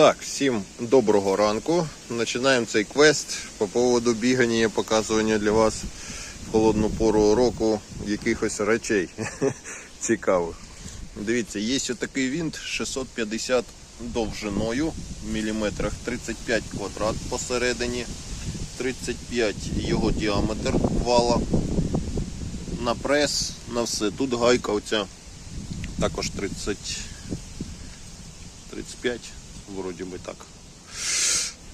Так, всім доброго ранку. Починаємо цей квест по поводу бігання і показування для вас в холодну пору року якихось речей цікавих. Дивіться, є такий винт 650 довжиною, в міліметрах 35 квадрат посередині, 35 його діаметр вала. На прес, на все. Тут гайка оця також 30. 35, вроді би так.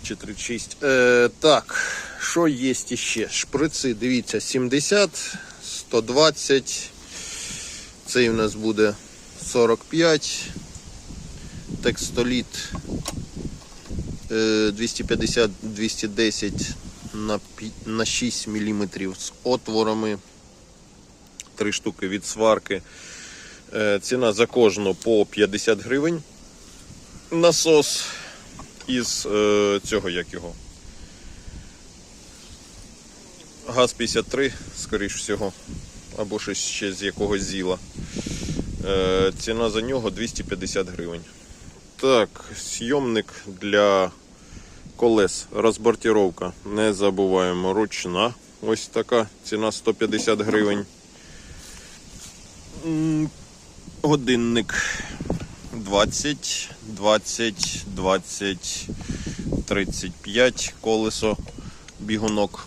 Чи 36. Е, так, що є ще? Шприци, дивіться, 70, 120. Цей у нас буде 45. Текстоліт е, 250-210 на, на 6 мм з отворами. Три штуки від сварки. Е, ціна за кожну по 50 гривень насос із е, цього як його. ГАЗ-53, скоріш всього, або щось ще з якогось зіла. Е, ціна за нього 250 гривень. Так, сйомник для колес, розбортировка. Не забуваємо, ручна. Ось така ціна 150 гривень. Годинник 20, 20, 20, 35 колесо, бігунок.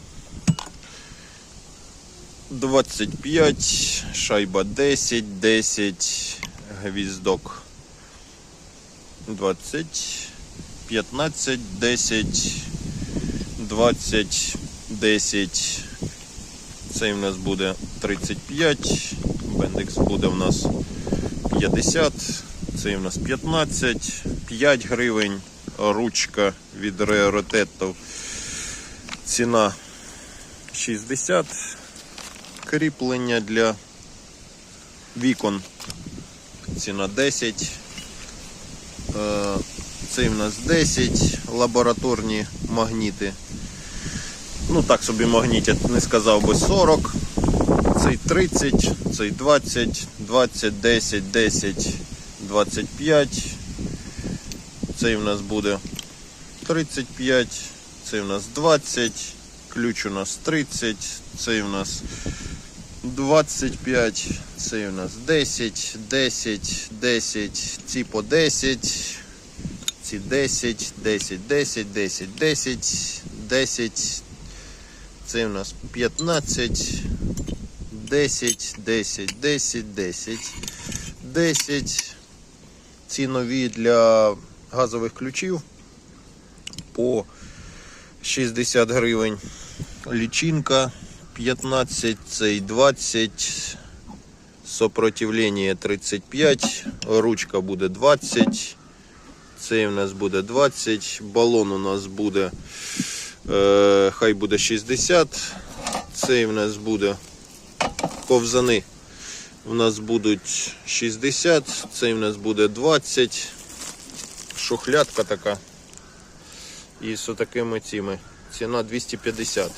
25, шайба 10, 10, гвіздок 20, 15, 10, 20, 10. Цей в нас буде 35, бендекс буде в нас 50, цей у нас 15, 5 гривень, ручка від Rariteto. Ціна 60, кріплення для вікон. Ціна 10. Е, Цей у нас 10, лабораторні магніти. Ну так собі магнітять, не сказав би 40. Цей 30, цей 20, 20, 10, 10, 25. Цей в нас буде 35, цей в нас 20, ключ у нас 30, цей в нас 25, цей у нас 10, 10, 10, ці по 10, ці 10, 10, 10, 10, 10, 10, цей у нас 15, 10, 10, 10, 10, 10. Ці нові для газових ключів по 60 гривень. Лічинка 15, цей 20, сопротивлення 35, ручка буде 20, цей у нас буде 20, балон у нас буде, е, хай буде 60, цей у нас буде ковзани. У нас будуть 60, цей у нас буде 20, шухлядка така. І з такими цими. Ціна 250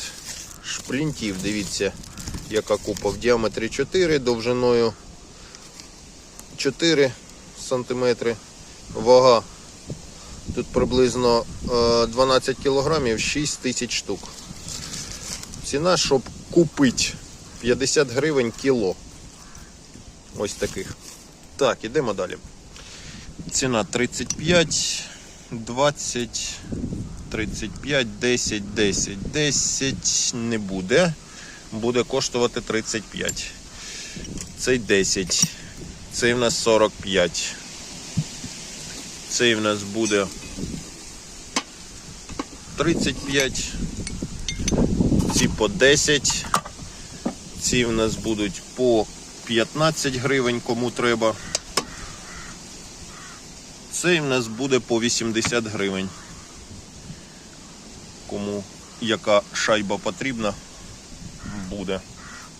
шплінтів, дивіться, яка купа в діаметрі 4, довжиною 4 сантиметри. Вага тут приблизно е, 12 кілограмів, 6 тисяч штук. Ціна, щоб купити 50 гривень кіло. Ось таких. Так, ідемо далі. Ціна 35, 20, 35, 10, 10, 10 не буде. Буде коштувати 35. Цей 10. Цей в нас 45. Цей в нас буде 35. Ці по 10. Ці в нас будуть по 15 гривень, кому треба. Цей в нас буде по 80 гривень. Кому яка шайба потрібна, буде.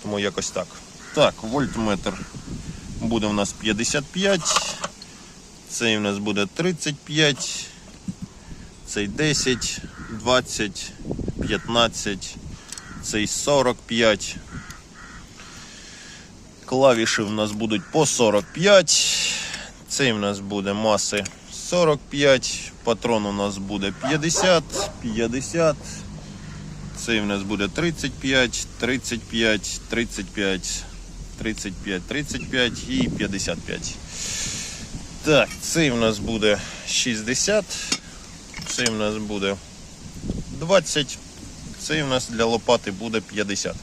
Тому якось так. Так, вольтметр буде у нас 55. Цей у нас буде 35. Цей 10, 20, 15, цей 45. Клавіші в нас будуть по 45. Цей в нас буде маси 45, патрон у нас буде 50, 50. Цей у нас буде 35, 35, 35, 35, 35 і 55. Так, цей у нас буде 60, цей у нас буде 20, цей у нас для лопати буде 50.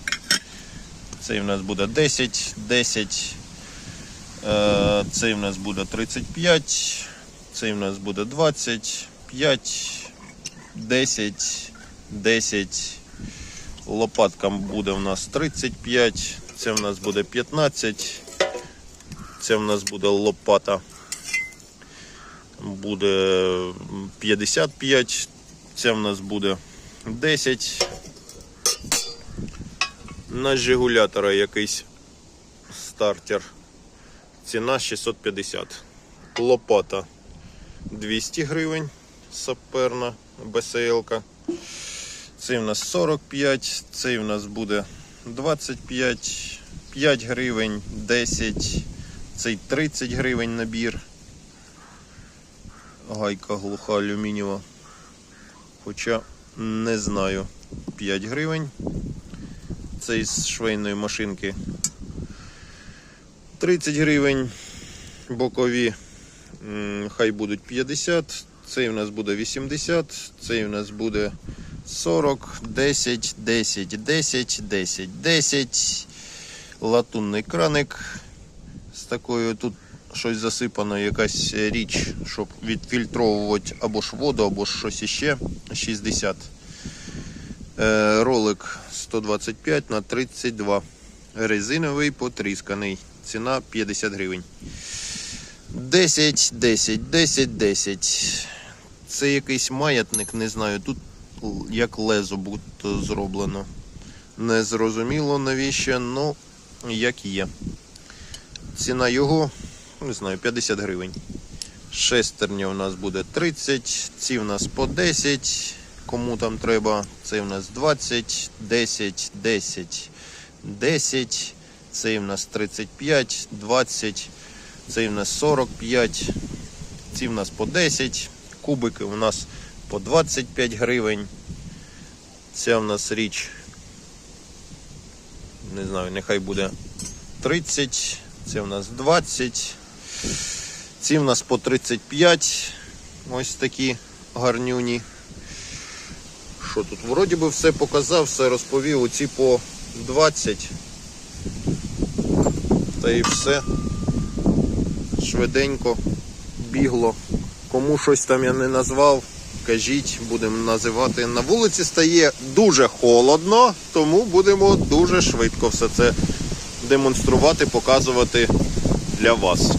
Цей у нас буде 10, 10. Е, Цей у нас буде 35, цей у нас буде 20, 5, 10, 10. Лопаткам буде у нас 35, це у нас буде 15, це у нас буде лопата. Буде 55, це в нас буде 10. На Жигулятора якийсь стартер. Ціна 650. Лопата 200 гривень. Саперна БСЛ-ка. Цей в нас 45, цей в нас буде 25, 5 гривень, 10, цей 30 гривень набір. Гайка глуха алюмінієва. Хоча не знаю. 5 гривень. Цей з швейної машинки 30 гривень. Бокові хай будуть 50. Цей у нас буде 80, цей у нас буде 40, 10, 10, 10, 10, 10. Латунний краник з такою тут щось засипано, якась річ, щоб відфільтровувати або ж воду, або ж щось іще. 60. Е, ролик 125 на 32. Резиновий потрісканий. Ціна 50 гривень. 10, 10, 10, 10. Це якийсь маятник, не знаю. Тут як лезо будто зроблено. Не зрозуміло навіщо, ну як є. Ціна його, не знаю, 50 гривень. Шестерня у нас буде 30, ці у нас по 10. Кому там треба, це у нас 20, 10, 10, 10. Цей у нас 35, 20. Цей у нас 45. Ці у нас по 10. Кубики у нас по 25 гривень. Ця у нас річ. Не знаю, нехай буде 30. Це у нас 20. Ці у нас по 35. Ось такі гарнюні. Що тут? Вроді би все показав, все розповів. Оці по 20. Та і все. Швиденько, бігло. Кому щось там я не назвав, кажіть, будемо називати. На вулиці стає дуже холодно, тому будемо дуже швидко все це демонструвати, показувати для вас.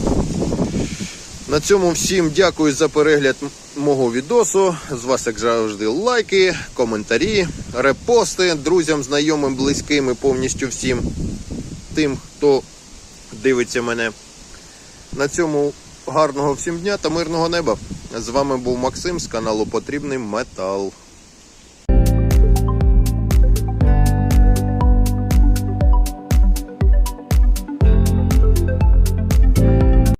На цьому всім дякую за перегляд мого відосу. З вас, як завжди, лайки, коментарі, репости друзям, знайомим, близьким і повністю всім тим, хто дивиться мене. На цьому гарного всім дня та мирного неба. З вами був Максим з каналу Потрібний Метал.